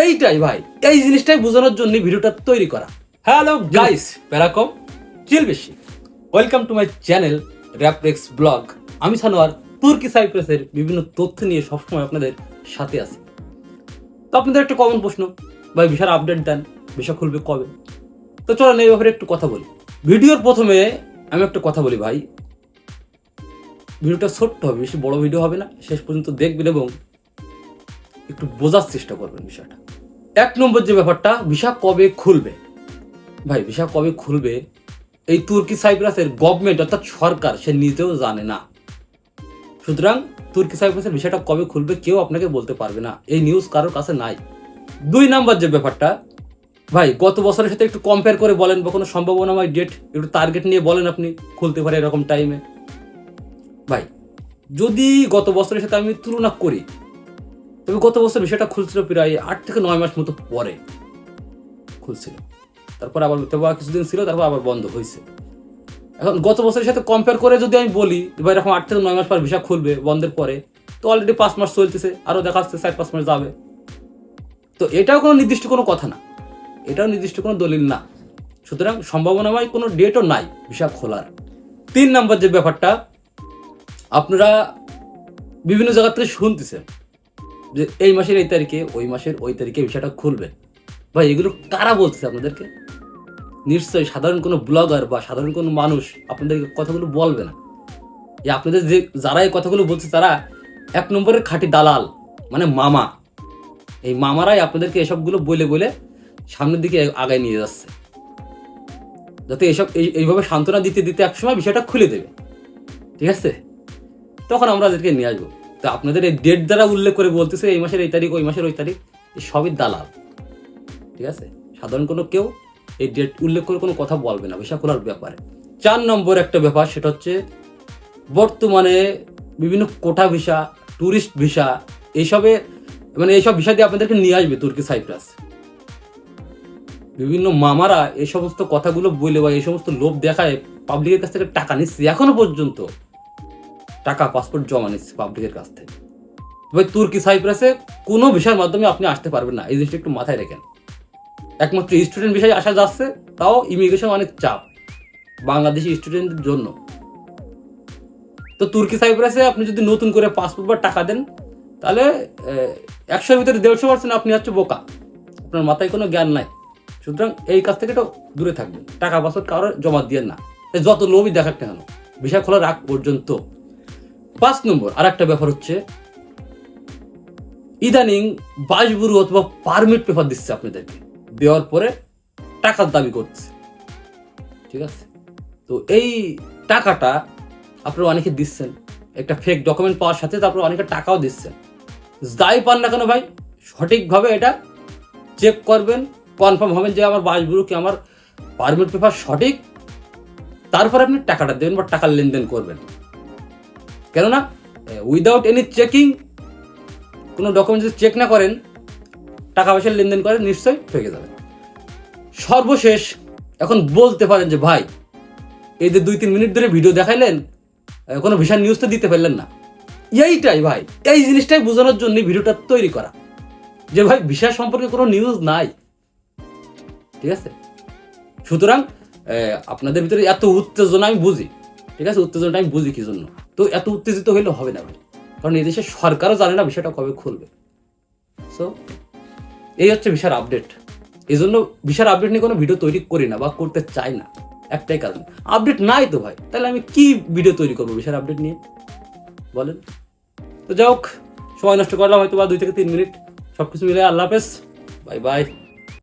এইটাই ভাই এই জিনিসটাই বোঝানোর জন্য ভিডিওটা তৈরি করা। হ্যালো গাইস প্যারাকম চিল বেশি। ওয়েলকাম টু মাই চ্যানেল র্যাপ্রেক্স ব্লগ আমি সানোয়ার তুর্কি সাইপ্রাসের বিভিন্ন তথ্য নিয়ে সবসময় আপনাদের সাথে আছি। তো আপনাদের একটা কমন প্রশ্ন ভাই ভিসার আপডেট দেন ভিসা খুলবে কবে? তো চলেন এই ব্যাপারে একটু কথা বলি। ভিডিওর প্রথমে আমি একটা কথা বলি ভাই। ভিডিওটা ছোট্ট হবে বেশি বড় ভিডিও হবে না। শেষ পর্যন্ত দেখবেন এবং একটু বোঝার চেষ্টা করবেন বিষয়টা। এক নম্বর যে ব্যাপারটা, ভিসা কবে খুলবে? ভাই, ভিসা কবে খুলবে? এই তুর্কি সাইপ্রাসের গভর্নমেন্ট অর্থাৎ সরকার, সে নিজেও জানে না। সুতরাং তুর্কি সাইপ্রাসের ভিসাটা কবে খুলবে কেউ আপনাকে বলতে পারবে না। এই নিউজ কারোর কাছে নাই। দুই নাম্বার যে ব্যাপারটা, ভাই, গত বছরের সাথে একটু কম্পেয়ার করে বলেন বা কোনো সম্ভাবনাময় ডেট একটু টার্গেট নিয়ে বলেন আপনি, খুলতে পারে এরকম টাইমে ভাই, যদি গত বছরের সাথে আমি তুলনা করি তবে গত বছর বিষয়টা খুলছিল প্রায় আট থেকে নয় মাস মতো পরে খুলছিল। তারপর আবার তবে কিছুদিন ছিল, তারপর আবার বন্ধ হয়েছে। এখন গত বছরের সাথে কম্পেয়ার করে যদি আমি বলি, এবার এরকম আট থেকে নয় মাস পর ভিসা খুলবে বন্ধের পরে, তো অলরেডি পাঁচ মাস চলতেছে, আরও দেখা যাচ্ছে চার পাঁচ মাস যাবে। তো এটাও কোনো নির্দিষ্ট কোনো কথা না। এটাও নির্দিষ্ট কোনো দলিল না। সুতরাং সম্ভাবনাময় কোনো ডেটও নাই ভিসা খোলার। তিন নম্বর যে ব্যাপারটা, আপনারা বিভিন্ন জায়গা থেকে শুনতেছেন। যে এই মাসের এই তারিখে, ওই মাসের ওই তারিখে বিষয়টা খুলবে। ভাই, এগুলো কারা বলতেছে আপনাদেরকে? নিশ্চয়ই সাধারণ কোনো ব্লগার বা সাধারণ কোনো মানুষ আপনাদের এই কথাগুলো বলবে না। যে আপনাদের যে যারা এই কথাগুলো বলছে তারা এক নম্বরের খাঁটি দালাল মানে মামা। এই মামারাই আপনাদেরকে এসবগুলো বলে বলে সামনের দিকে আগায় নিয়ে যাচ্ছে। যাতে এসব, এই- এইভাবে সান্ত্বনা দিতে দিতে একসময় বিষয়টা খুলে দেবে। ঠিক আছে? তখন আমরা তাদেরকে নিয়ে আসব। তো আপনাদের এই ডেট দ্বারা উল্লেখ করে বলতেছে এই মাসের এই তারিখ, ওই মাসের ওই তারিখ সবই দালাল। ঠিক আছে? সাধারণ কোনো কেউ এই ডেট উল্লেখ করে কোনো কথা বলবে না ভিসা খোলার ব্যাপারে। চার নম্বর একটা ব্যাপার, সেটা হচ্ছে বর্তমানে বিভিন্ন কোটা ভিসা ট্যুরিস্ট ভিসা, এইসবে মানে এইসব ভিসা দিয়ে আপনাদেরকে নিয়ে আসবে তুর্কি সাইপ্রাস। বিভিন্ন মামারা এই সমস্ত কথাগুলো বলে বা এই সমস্ত লোভ দেখায় পাবলিকের কাছ থেকে টাকা নিচ্ছে, এখনও পর্যন্ত। টাকা পাসপোর্ট জমা নিচ্ছে পাবলিকের কাছ থেকে। তবে তুর্কি, সাইপ্রাসে কোনো ভিসার মাধ্যমে আপনি আসতে পারবেন না। এই জিনিসটা একটু মাথায় রেখেন। একমাত্র স্টুডেন্ট বিষয়ে আসা যাচ্ছে, তাও ইমিগ্রেশন অনেক চাপ। বাংলাদেশি স্টুডেন্টদের জন্য। তো তুর্কি, সাইপ্রাসে আপনি যদি নতুন করে পাসপোর্ট বা টাকা দেন, তাহলে একশোর ভিতরে দেড়শো পার্সেন্ট আপনি হচ্ছে বোকা। আপনার মাথায় কোনো জ্ঞান নাই। সুতরাং এই কাজ থেকে তো দূরে থাকবেন। টাকা পাসপোর্ট কারোর জমা দিয়ে না। যত লোভই দেখাক কেন ভিসা খোলার আগ পর্যন্ত পাঁচ নম্বর আর একটা ব্যাপার হচ্ছে, ইদানিং বাসবুরু অথবা পারমিট পেপার দিচ্ছে আপনাদেরকে। দেওয়ার পরে টাকার দাবি করছে। ঠিক আছে? তো এই টাকাটা আপনারা অনেকে দিচ্ছেন। একটা ফেক ডকুমেন্ট পাওয়ার সাথে তারপর অনেকে টাকাও দিচ্ছেন। যাই পান না কেন ভাই, সঠিকভাবে এটা চেক করবেন কনফার্ম হবেন যে আমার বাসবুরু কি আমার পারমিট পেপার সঠিক। তারপর আপনি টাকাটা দেবেন বা টাকার লেনদেন করবেন। কেননা উইদাউট এনি চেকিং কোনো ডকুমেন্ট যদি চেক না করেন, টাকা পয়সার লেনদেন করেন নিশ্চয়ই ঠকে যাবে। সর্বশেষ এখন বলতে পারেন যে, ভাই, এই যে দুই তিন মিনিট ধরে ভিডিও দেখাইলেন কোনো ভিসার নিউজ তো দিতে পারলেন না। এইটাই ভাই, এই জিনিসটাই বোঝানোর জন্য ভিডিওটা তৈরি করা। যে, ভাই ভিসা সম্পর্কে কোনো নিউজ নাই। ঠিক আছে? সুতরাং আপনাদের ভিতরে এত উত্তেজনা আমি বুঝি। ঠিক আছে? উত্তেজনাটা আমি বুঝি কি জন্য তো এত উত্তেজিত হইলে হবে না ভাই। কারণ এই দেশের সরকারও জানে না বিষয়টা কবে খুলবে। সো এই হচ্ছে ভিসার আপডেট এই জন্য ভিসার আপডেট নিয়ে কোনো ভিডিও তৈরি করি না বা করতে চাই না। একটাই কারণ। আপডেট নাই তো ভাই। তাহলে আমি কি ভিডিও তৈরি করব ভিসার আপডেট নিয়ে? বলেন। তো যাই হোক, সময় নষ্ট করলাম হয়তো বা দুই থেকে তিন মিনিট। সব কিছু মিলে আল্লাহ হাফেজ। Bye bye